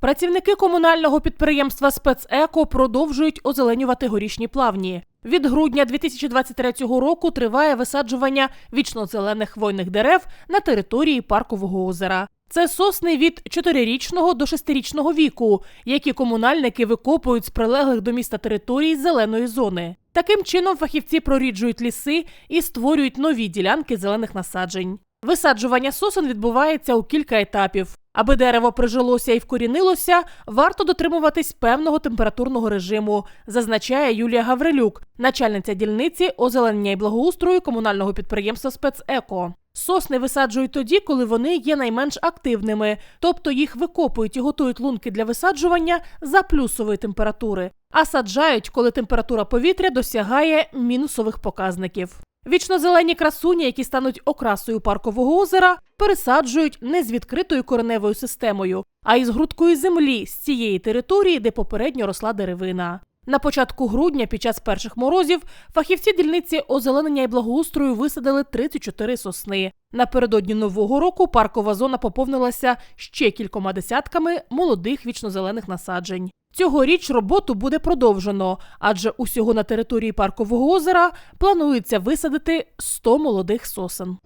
Працівники комунального підприємства Спецеко продовжують озеленювати горішні плавні. Від грудня 2023 року триває висаджування вічнозелених хвойних дерев на території паркового озера. Це сосни від 4-річного до 6-річного віку, які комунальники викопують з прилеглих до міста територій зеленої зони. Таким чином фахівці проріджують ліси і створюють нові ділянки зелених насаджень. Висаджування сосен відбувається у кілька етапів. Аби дерево прижилося і вкорінилося, варто дотримуватись певного температурного режиму, зазначає Юлія Гаврилюк, начальниця дільниці озеленення і благоустрою комунального підприємства Спецеко. Сосни висаджують тоді, коли вони є найменш активними, тобто їх викопують і готують лунки для висаджування за плюсової температури, а саджають, коли температура повітря досягає мінусових показників. Вічнозелені красуні, які стануть окрасою паркового озера, пересаджують не з відкритою кореневою системою, а із грудкою землі з цієї території, де попередньо росла деревина. На початку грудня, під час перших морозів, фахівці дільниці озеленення і благоустрою висадили 34 сосни. Напередодні нового року паркова зона поповнилася ще кількома десятками молодих вічнозелених насаджень. Цьогоріч роботу буде продовжено, адже усього на території паркового озера планується висадити 100 молодих сосен.